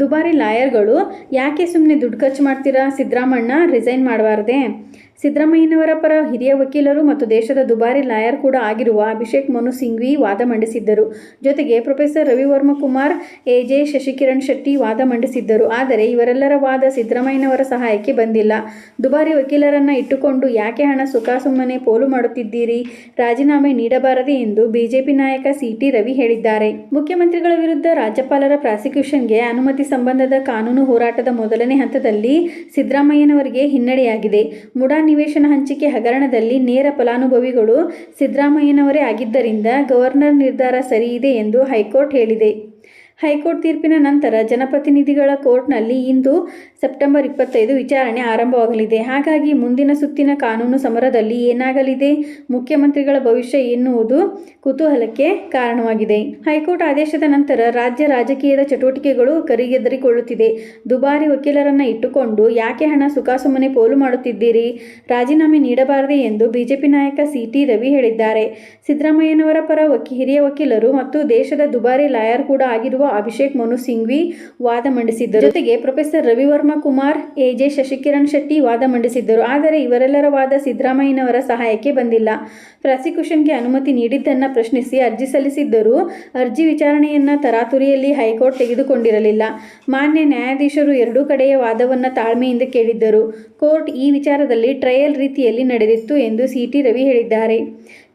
ದುಬಾರಿ ಲಾಯರ್ಗಳು ಯಾಕೆ ಸುಮ್ಮನೆ ದುಡ್ಡು ಖರ್ಚು ಮಾಡ್ತೀರಾ? ಸಿದ್ದರಾಮಣ್ಣ ರಿಸೈನ್ ಮಾಡಬಾರ್ದೆ. ಸಿದ್ದರಾಮಯ್ಯನವರ ಪರ ಹಿರಿಯ ವಕೀಲರು ಮತ್ತು ದೇಶದ ದುಬಾರಿ ಲಾಯರ್ ಕೂಡ ಆಗಿರುವ ಅಭಿಷೇಕ್ ಮನು ಸಿಂಘ್ವಿ ವಾದ ಮಂಡಿಸಿದ್ದರು. ಜೊತೆಗೆ professor Ravivarma Kumar A J Shashikiran Shetty ವಾದ ಮಂಡಿಸಿದ್ದರು. ಆದರೆ ಇವರೆಲ್ಲರ ವಾದ ಸಿದ್ದರಾಮಯ್ಯನವರ ಸಹಾಯಕ್ಕೆ ಬಂದಿಲ್ಲ. ದುಬಾರಿ ವಕೀಲರನ್ನು ಇಟ್ಟುಕೊಂಡು ಯಾಕೆ ಹಣ ಸುಖಾಸುಮ್ಮನೆ ಪೋಲು ಮಾಡುತ್ತಿದ್ದೀರಿ? ರಾಜೀನಾಮೆ ನೀಡಬಾರದೆ ಎಂದು ಬಿಜೆಪಿ ನಾಯಕ ಸಿಟಿ ರವಿ ಹೇಳಿದ್ದಾರೆ. ಮುಖ್ಯಮಂತ್ರಿಗಳ ವಿರುದ್ಧ ರಾಜ್ಯಪಾಲರ ಪ್ರಾಸಿಕ್ಯೂಷನ್ಗೆ ಅನುಮತಿ ಸಂಬಂಧದ ಕಾನೂನು ಹೋರಾಟದ ಮೊದಲನೇ ಹಂತದಲ್ಲಿ ಸಿದ್ದರಾಮಯ್ಯನವರಿಗೆ ಹಿನ್ನಡೆಯಾಗಿದೆ. ಮುಡಾ ನಿವೇಶನ ಹಂಚಿಕೆ ಹಗರಣದಲ್ಲಿ ನೇರ ಫಲಾನುಭವಿಗಳು ಸಿದ್ದರಾಮಯ್ಯನವರೇ ಆಗಿದ್ದರಿಂದ ಗವರ್ನರ್ ನಿರ್ಧಾರ ಸರಿಯಿದೆ ಎಂದು ಹೈಕೋರ್ಟ್ ಹೇಳಿದೆ. ಹೈಕೋರ್ಟ್ ತೀರ್ಪಿನ ನಂತರ ಜನಪ್ರತಿನಿಧಿಗಳ ಕೋರ್ಟ್ನಲ್ಲಿ ಇಂದು ಸೆಪ್ಟೆಂಬರ್ ಇಪ್ಪತ್ತೈದು ವಿಚಾರಣೆ ಆರಂಭವಾಗಲಿದೆ. ಹಾಗಾಗಿ ಮುಂದಿನ ಸುತ್ತಿನ ಕಾನೂನು ಸಮರದಲ್ಲಿ ಏನಾಗಲಿದೆ, ಮುಖ್ಯಮಂತ್ರಿಗಳ ಭವಿಷ್ಯ ಎನ್ನುವುದು ಕುತೂಹಲಕ್ಕೆ ಕಾರಣವಾಗಿದೆ. ಹೈಕೋರ್ಟ್ ಆದೇಶದ ನಂತರ ರಾಜ್ಯ ರಾಜಕೀಯದ ಚಟುವಟಿಕೆಗಳು ಕರಿಗೆದರಿಕೊಳ್ಳುತ್ತಿದೆ. ದುಬಾರಿ ವಕೀಲರನ್ನ ಇಟ್ಟುಕೊಂಡು ಯಾಕೆ ಹಣ ಸುಖಾಸುಮ್ಮನೆ ಪೋಲು ಮಾಡುತ್ತಿದ್ದೀರಿ? ರಾಜೀನಾಮೆ ನೀಡಬಾರದೆ ಎಂದು ಬಿಜೆಪಿ ನಾಯಕ ಸಿಟಿ ರವಿ ಹೇಳಿದ್ದಾರೆ. ಸಿದ್ದರಾಮಯ್ಯನವರ ಪರ ವಕಿ, ಹಿರಿಯ ವಕೀಲರು ಮತ್ತು ದೇಶದ ದುಬಾರಿ ಲಾಯರ್ ಕೂಡ ಆಗಿರುವ ಅಭಿಷೇಕ್ ಮನು ಸಿಂಘ್ವಿ ವಾದ ಮಂಡಿಸಿದ್ದರು. ಜೊತೆಗೆ ಪ್ರೊಫೆಸರ್ ರವಿವರ್ಮ ಕುಮಾರ್, ಎಜೆ ಶಶಿಕಿರಣ್ ಶೆಟ್ಟಿ ವಾದ ಮಂಡಿಸಿದ್ದರು. ಆದರೆ ಇವರೆಲ್ಲರ ವಾದ ಸಿದ್ದರಾಮಯ್ಯನವರ ಸಹಾಯಕ್ಕೆ ಬಂದಿಲ್ಲ. ಪ್ರಾಸಿಕ್ಯೂಷನ್ಗೆ ಅನುಮತಿ ನೀಡಿದ್ದನ್ನು ಪ್ರಶ್ನಿಸಿ ಅರ್ಜಿ ಸಲ್ಲಿಸಿದ್ದರೂ ಅರ್ಜಿ ವಿಚಾರಣೆಯನ್ನು ತರಾತುರಿಯಲ್ಲಿ ಹೈಕೋರ್ಟ್ ತೆಗೆದುಕೊಂಡಿರಲಿಲ್ಲ. ಮಾನ್ಯ ನ್ಯಾಯಾಧೀಶರು ಎರಡೂ ಕಡೆಯ ವಾದವನ್ನು ತಾಳ್ಮೆಯಿಂದ ಕೇಳಿದ್ದರು. ಕೋರ್ಟ್ ಈ ವಿಚಾರದಲ್ಲಿ ಟ್ರಯಲ್ ರೀತಿಯಲ್ಲಿ ನಡೆದಿತ್ತು ಎಂದು ಸಿಟಿ ರವಿ ಹೇಳಿದ್ದಾರೆ.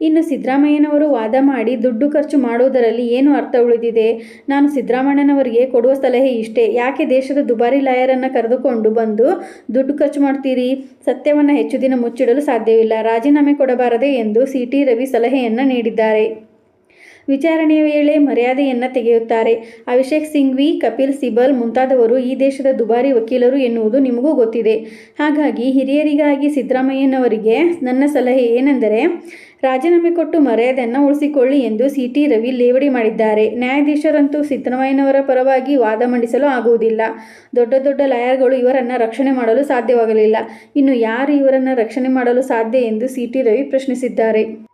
ಇನ್ನು ಸಿದ್ದರಾಮಯ್ಯನವರು ವಾದ ಮಾಡಿ ದುಡ್ಡು ಖರ್ಚು ಮಾಡುವುದರಲ್ಲಿ ಏನು ಅರ್ಥ ಉಳಿದಿದೆ? ನಾನು ಸಿದ್ದರಾಮಯ್ಯನವರಿಗೆ ಕೊಡುವ ಸಲಹೆ ಇಷ್ಟೇ. ಯಾಕೆ ದೇಶದ ದುಬಾರಿ ಲಾಯರನ್ನು ಕರೆದುಕೊಂಡು ಬಂದು ದುಡ್ಡು ಖರ್ಚು ಮಾಡ್ತೀರಿ? ಸತ್ಯವನ್ನು ಹೆಚ್ಚು ದಿನ ಮುಚ್ಚಿಡಲು ಸಾಧ್ಯವಿಲ್ಲ. ರಾಜೀನಾಮೆ ಕೊಡಬಾರದೆ ಎಂದು ಸಿಟಿ ರವಿ ಸಲಹೆಯನ್ನು ನೀಡಿದ್ದಾರೆ. ವಿಚಾರಣೆಯ ವೇಳೆ ಮರ್ಯಾದೆಯನ್ನು ತೆಗೆಯುತ್ತಾರೆ. ಅಭಿಷೇಕ್ ಸಿಂಘ್ವಿ ಕಪಿಲ್ ಸಿಬಲ್ ಮುಂತಾದವರು ಈ ದೇಶದ ದುಬಾರಿ ವಕೀಲರು ಎನ್ನುವುದು ನಿಮಗೂ ಗೊತ್ತಿದೆ. ಹಾಗಾಗಿ ಹಿರಿಯರಿಗಾಗಿ ಸಿದ್ದರಾಮಯ್ಯನವರಿಗೆ ನನ್ನ ಸಲಹೆ ಏನೆಂದರೆ, ರಾಜೀನಾಮೆ ಕೊಟ್ಟು ಮರ್ಯಾದೆಯನ್ನು ಉಳಿಸಿಕೊಳ್ಳಿ ಎಂದು ಸಿ ಟಿ ರವಿ ಲೇವಡಿ ಮಾಡಿದ್ದಾರೆ. ನ್ಯಾಯಾಧೀಶರಂತೂ ಸಿದ್ದರಾಮಯ್ಯನವರ ಪರವಾಗಿ ವಾದ ಮಂಡಿಸಲು ಆಗುವುದಿಲ್ಲ. ದೊಡ್ಡ ದೊಡ್ಡ ಲಾಯರ್ಗಳು ಇವರನ್ನು ರಕ್ಷಣೆ ಮಾಡಲು ಸಾಧ್ಯವಾಗಲಿಲ್ಲ. ಇನ್ನು ಯಾರು ಇವರನ್ನು ರಕ್ಷಣೆ ಮಾಡಲು ಸಾಧ್ಯ ಎಂದು ಸಿಟಿ ರವಿ ಪ್ರಶ್ನಿಸಿದ್ದಾರೆ.